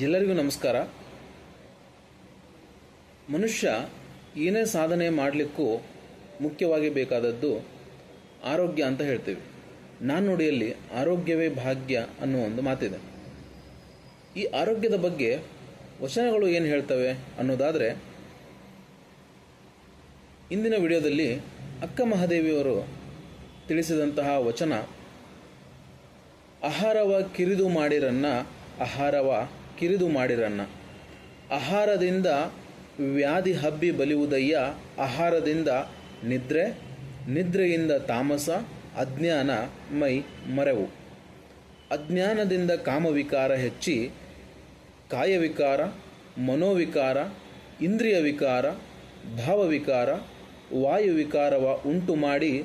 ಎಲ್ಲರಿಗೂ ನಮಸ್ಕಾರ. ಮನುಷ್ಯ ಏನೇ ಸಾಧನೆ ಮಾಡಲಿಕ್ಕೂ ಮುಖ್ಯವಾಗಿ ಬೇಕಾದದ್ದು ಆರೋಗ್ಯ ಅಂತ ಹೇಳ್ತೇವೆ. ನಾನು ನುಡಿಯಲ್ಲಿ ಆರೋಗ್ಯವೇ ಭಾಗ್ಯ ಅನ್ನೋ ಒಂದು ಮಾತಿದೆ. ಈ ಆರೋಗ್ಯದ ಬಗ್ಗೆ ವಚನಗಳು ಏನು ಹೇಳ್ತವೆ ಅನ್ನೋದಾದರೆ, ಇಂದಿನ ವಿಡಿಯೋದಲ್ಲಿ ಅಕ್ಕ ಮಹಾದೇವಿಯವರು ತಿಳಿಸಿದಂತಹ ವಚನ, ಆಹಾರವ ಕಿರಿದು ಮಾಡಿರನ್ನ, ಆಹಾರವ ಕಿರಿದು ಮಾಡಿರನ್ನ. ಆಹಾರದಿಂದ ವ್ಯಾಧಿ ಹಬ್ಬಿ ಬಲಿಯುವುದಯ್ಯ ಆಹಾರದಿಂದ ನಿದ್ರೆ, ನಿದ್ರೆಯಿಂದ ತಾಮಸ, ಅಜ್ಞಾನ ಮೈ ಮರೆವು. ಅಜ್ಞಾನದಿಂದ ಕಾಮವಿಕಾರ ಹೆಚ್ಚಿ ಕಾಯವಿಕಾರ, ಮನೋವಿಕಾರ ಇಂದ್ರಿಯ ವಿಕಾರ ಭಾವವಿಕಾರ, ವಾಯುವಿಕಾರವ ಉಂಟು ಮಾಡಿ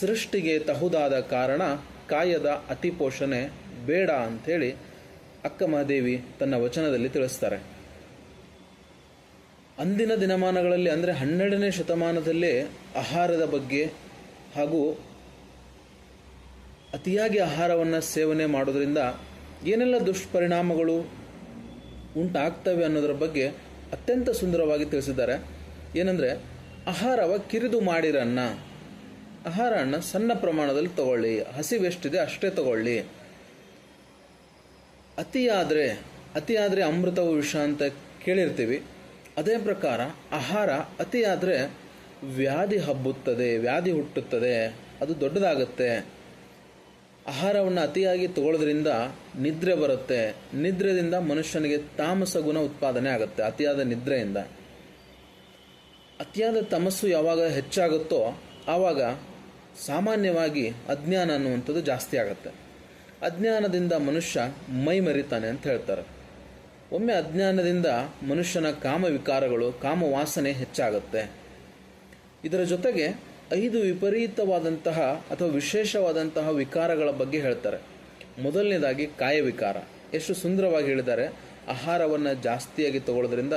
ಸೃಷ್ಟಿಗೆ ತಹುದಾದ ಕಾರಣ ಕಾಯದ ಅತಿಪೋಷಣೆ ಬೇಡ ಅಂಥೇಳಿ ಅಕ್ಕ ಮಹಾದೇವಿ ತನ್ನ ವಚನದಲ್ಲಿ ತಿಳಿಸ್ತಾರೆ. ಅಂದಿನ ದಿನಮಾನಗಳಲ್ಲಿ ಅಂದರೆ ಹನ್ನೆರಡನೇ ಶತಮಾನದಲ್ಲೇ ಆಹಾರದ ಬಗ್ಗೆ ಹಾಗೂ ಅತಿಯಾಗಿ ಆಹಾರವನ್ನು ಸೇವನೆ ಮಾಡೋದರಿಂದ ಏನೆಲ್ಲ ದುಷ್ಪರಿಣಾಮಗಳು ಉಂಟಾಗ್ತವೆ ಅನ್ನೋದರ ಬಗ್ಗೆ ಅತ್ಯಂತ ಸುಂದರವಾಗಿ ತಿಳಿಸಿದ್ದಾರೆ. ಏನಂದರೆ, ಆಹಾರವ ಕಿರಿದು ಮಾಡಿರನ್ನ, ಆಹಾರವನ್ನು ಸಣ್ಣ ಪ್ರಮಾಣದಲ್ಲಿ ತಗೊಳ್ಳಿ, ಹಸಿವೆಷ್ಟಿದೆ ಅಷ್ಟೇ ತಗೊಳ್ಳಿ. ಅತಿಯಾದರೆ ಆದರೆ ಅಮೃತವು ವಿಷ ಅಂತ ಕೇಳಿರ್ತೀವಿ. ಅದೇ ಪ್ರಕಾರ ಆಹಾರ ಅತಿಯಾದರೆ ವ್ಯಾಧಿ ಹಬ್ಬುತ್ತದೆ, ವ್ಯಾಧಿ ಹುಟ್ಟುತ್ತದೆ, ಅದು ದೊಡ್ಡದಾಗುತ್ತೆ. ಆಹಾರವನ್ನು ಅತಿಯಾಗಿ ತಗೊಳ್ಳೋದ್ರಿಂದ ನಿದ್ರೆ ಬರುತ್ತೆ. ನಿದ್ರೆಯಿಂದ ಮನುಷ್ಯನಿಗೆ ತಾಮಸ ಗುಣ ಉತ್ಪಾದನೆ ಆಗುತ್ತೆ, ಅತಿಯಾದ ನಿದ್ರೆಯಿಂದ. ಅತಿಯಾದ ತಮಸ್ಸು ಯಾವಾಗ ಹೆಚ್ಚಾಗುತ್ತೋ ಆವಾಗ ಸಾಮಾನ್ಯವಾಗಿ ಅಜ್ಞಾನ ಅನ್ನುವಂಥದ್ದು ಜಾಸ್ತಿ ಆಗುತ್ತೆ. ಅಜ್ಞಾನದಿಂದ ಮನುಷ್ಯ ಮೈ ಮರಿತಾನೆ ಅಂತ ಹೇಳ್ತಾರೆ. ಒಮ್ಮೆ ಅಜ್ಞಾನದಿಂದ ಮನುಷ್ಯನ ಕಾಮ ವಿಕಾರಗಳು, ಕಾಮ ವಾಸನೆ ಹೆಚ್ಚಾಗುತ್ತೆ. ಇದರ ಜೊತೆಗೆ ಐದು ವಿಪರೀತವಾದಂತಹ ಅಥವಾ ವಿಶೇಷವಾದಂತಹ ವಿಕಾರಗಳ ಬಗ್ಗೆ ಹೇಳ್ತಾರೆ. ಮೊದಲನೇದಾಗಿ ಕಾಯ ವಿಕಾರ. ಎಷ್ಟು ಸುಂದರವಾಗಿ ಹೇಳಿದ್ದಾರೆ. ಆಹಾರವನ್ನು ಜಾಸ್ತಿಯಾಗಿ ತಗೊಳ್ಳೋದ್ರಿಂದ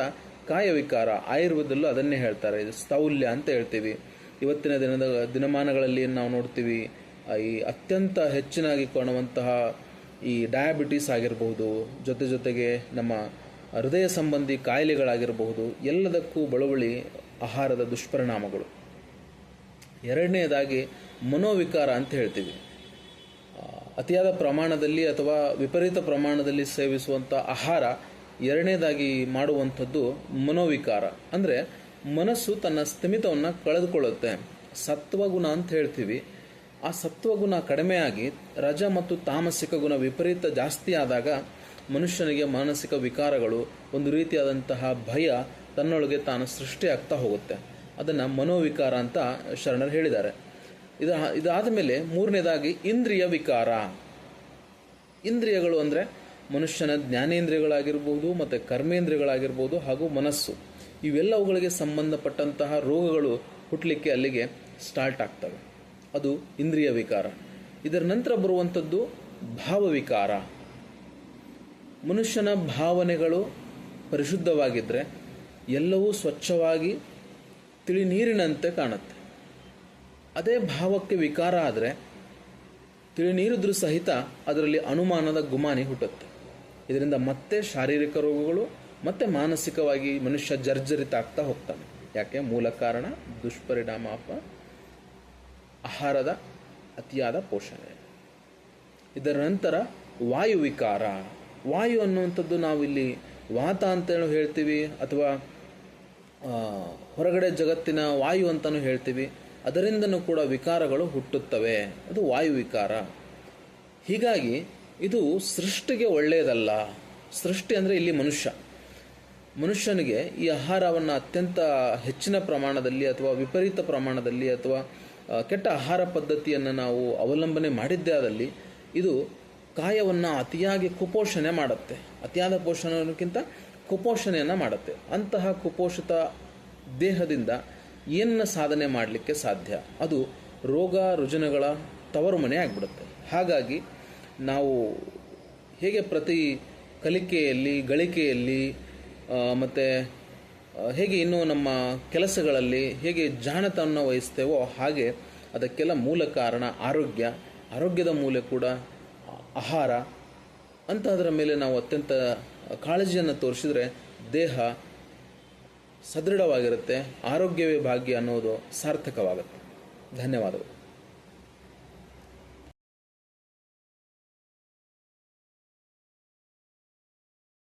ಕಾಯ ವಿಕಾರ ಆಯುರ್ವೇದಲ್ಲೂ ಅದನ್ನೇ ಹೇಳ್ತಾರೆ. ಇದು ಸ್ಥೌಲ್ಯ ಅಂತ ಹೇಳ್ತೀವಿ. ಇವತ್ತಿನ ದಿನದ ದಿನಮಾನಗಳಲ್ಲಿ ನಾವು ನೋಡ್ತೀವಿ. ಈ ಅತ್ಯಂತ ಹೆಚ್ಚಿನಾಗಿ ಕಾಣುವಂತಹ ಈ ಡಯಾಬಿಟೀಸ್ ಆಗಿರಬಹುದು, ಜೊತೆ ಜೊತೆಗೆ ನಮ್ಮ ಹೃದಯ ಸಂಬಂಧಿ ಕಾಯಿಲೆಗಳಾಗಿರಬಹುದು, ಎಲ್ಲದಕ್ಕೂ ಬಳುವಳಿ ಆಹಾರದ ದುಷ್ಪರಿಣಾಮಗಳು. ಎರಡನೆಯದಾಗಿ ಮನೋವಿಕಾರ ಅಂತ ಹೇಳ್ತೀವಿ. ಅತಿಯಾದ ಪ್ರಮಾಣದಲ್ಲಿ ಅಥವಾ ವಿಪರೀತ ಪ್ರಮಾಣದಲ್ಲಿ ಸೇವಿಸುವಂಥ ಆಹಾರ ಎರಡನೇದಾಗಿ ಮಾಡುವಂಥದ್ದು ಮನೋವಿಕಾರ. ಅಂದರೆ ಮನಸ್ಸು ತನ್ನ ಸ್ಥಿಮಿತವನ್ನು ಕಳೆದುಕೊಳ್ಳುತ್ತೆ. ಸತ್ವಗುಣ ಅಂತ ಹೇಳ್ತೀವಿ. ಆ ಸತ್ವಗುಣ ಕಡಿಮೆಯಾಗಿ ರಜ ಮತ್ತು ತಾಮಸಿಕ ಗುಣ ವಿಪರೀತ ಜಾಸ್ತಿ ಆದಾಗ ಮನುಷ್ಯನಿಗೆ ಮಾನಸಿಕ ವಿಕಾರಗಳು ಒಂದು ರೀತಿಯಾದಂತಹ ಭಯ ತನ್ನೊಳಗೆ ತಾನು ಸೃಷ್ಟಿಯಾಗ್ತಾ ಹೋಗುತ್ತೆ. ಅದನ್ನು ಮನೋವಿಕಾರ ಅಂತ ಶರಣರು ಹೇಳಿದ್ದಾರೆ. ಇದ, ಇದಾದ ಮೇಲೆ ಮೂರನೇದಾಗಿ ಇಂದ್ರಿಯ ವಿಕಾರ. ಇಂದ್ರಿಯಗಳು ಅಂದರೆ ಮನುಷ್ಯನ ಜ್ಞಾನೇಂದ್ರಿಯಗಳಾಗಿರ್ಬೋದು ಮತ್ತು ಕರ್ಮೇಂದ್ರಿಯಗಳಾಗಿರ್ಬೋದು ಹಾಗೂ ಮನಸ್ಸು. ಇವೆಲ್ಲವುಗಳಿಗೆ ಸಂಬಂಧಪಟ್ಟಂತಹ ರೋಗಗಳು ಹುಟ್ಟಲಿಕ್ಕೆ ಅಲ್ಲಿಗೆ ಸ್ಟಾರ್ಟ್ ಆಗ್ತವೆ. ಅದು ಇಂದ್ರಿಯ ವಿಕಾರ. ಇದರ ನಂತರ ಬರುವಂಥದ್ದು ಭಾವವಿಕಾರ ಮನುಷ್ಯನ ಭಾವನೆಗಳು ಪರಿಶುದ್ಧವಾಗಿದ್ದರೆ ಎಲ್ಲವೂ ಸ್ವಚ್ಛವಾಗಿ ತಿಳಿ ನೀರಿನಂತೆ ಕಾಣುತ್ತೆ. ಅದೇ ಭಾವಕ್ಕೆ ವಿಕಾರ ಆದರೆ ತಿಳಿ ನೀರಿದ್ರೂ ಸಹಿತ ಅದರಲ್ಲಿ ಅನುಮಾನದ ಗುಮಾನಿ ಹುಟ್ಟುತ್ತೆ. ಇದರಿಂದ ಮತ್ತೆ ಶಾರೀರಿಕ ರೋಗಗಳು, ಮತ್ತೆ ಮಾನಸಿಕವಾಗಿ ಮನುಷ್ಯ ಜರ್ಜರಿತ ಆಗ್ತಾ ಹೋಗ್ತಾನೆ. ಯಾಕೆ? ಮೂಲ ಕಾರಣ ದುಷ್ಪರಿಣಾಮ ಆಹಾರದ ಅತಿಯಾದ ಪೋಷಣೆ. ಇದರ ನಂತರ ವಾಯುವಿಕಾರ ವಾಯು ಅನ್ನುವಂಥದ್ದು ನಾವಿಲ್ಲಿ ವಾತ ಅಂತೇಳಿ ಹೇಳ್ತೀವಿ ಅಥವಾ ಹೊರಗಡೆ ಜಗತ್ತಿನ ವಾಯು ಅಂತಲೂ ಹೇಳ್ತೀವಿ. ಅದರಿಂದನೂ ಕೂಡ ವಿಕಾರಗಳು ಹುಟ್ಟುತ್ತವೆ. ಅದು ವಾಯುವಿಕಾರ ಹೀಗಾಗಿ ಇದು ಸೃಷ್ಟಿಗೆ ಒಳ್ಳೆಯದಲ್ಲ. ಸೃಷ್ಟಿ ಅಂದರೆ ಇಲ್ಲಿ ಮನುಷ್ಯ. ಮನುಷ್ಯನಿಗೆ ಈ ಆಹಾರವನ್ನು ಅತ್ಯಂತ ಹೆಚ್ಚಿನ ಪ್ರಮಾಣದಲ್ಲಿ ಅಥವಾ ವಿಪರೀತ ಪ್ರಮಾಣದಲ್ಲಿ ಅಥವಾ ಕೆಟ್ಟ ಆಹಾರ ಪದ್ಧತಿಯನ್ನು ನಾವು ಅವಲಂಬನೆ ಮಾಡಿದ್ದೇ ಆದಲ್ಲಿ ಇದು ಕಾಯವನ್ನು ಅತಿಯಾಗಿ ಕುಪೋಷಣೆ ಮಾಡುತ್ತೆ. ಅತಿಯಾದ ಪೋಷಣಕ್ಕಿಂತ ಕುಪೋಷಣೆಯನ್ನು ಮಾಡುತ್ತೆ. ಅಂತಹ ಕುಪೋಷಿತ ದೇಹದಿಂದ ಏನನ್ನ ಸಾಧನೆ ಮಾಡಲಿಕ್ಕೆ ಸಾಧ್ಯ? ಅದು ರೋಗ ರುಜಿನಗಳ ತವರು ಮನೆ ಆಗಿಬಿಡುತ್ತೆ. ಹಾಗಾಗಿ ನಾವು ಹೇಗೆ ಪ್ರತಿ ಕಲಿಕೆಯಲ್ಲಿ, ಗಳಿಕೆಯಲ್ಲಿ ಮತ್ತು ಹೇಗೆ ಇನ್ನೂ ನಮ್ಮ ಕೆಲಸಗಳಲ್ಲಿ ಹೇಗೆ ಜಾಣತನ ವಹಿಸ್ತೇವೋ ಹಾಗೆ ಅದಕ್ಕೆಲ್ಲ ಮೂಲ ಕಾರಣ ಆರೋಗ್ಯ. ಆರೋಗ್ಯದ ಮೂಲೆ ಕೂಡ ಆಹಾರ. ಅಂತಹದರ ಮೇಲೆ ನಾವು ಅತ್ಯಂತ ಕಾಳಜಿಯನ್ನು ತೋರಿಸಿದರೆ ದೇಹ ಸದೃಢವಾಗಿರುತ್ತೆ. ಆರೋಗ್ಯವೇ ಭಾಗ್ಯ ಅನ್ನೋದು ಸಾರ್ಥಕವಾಗುತ್ತೆ. ಧನ್ಯವಾದಗಳು.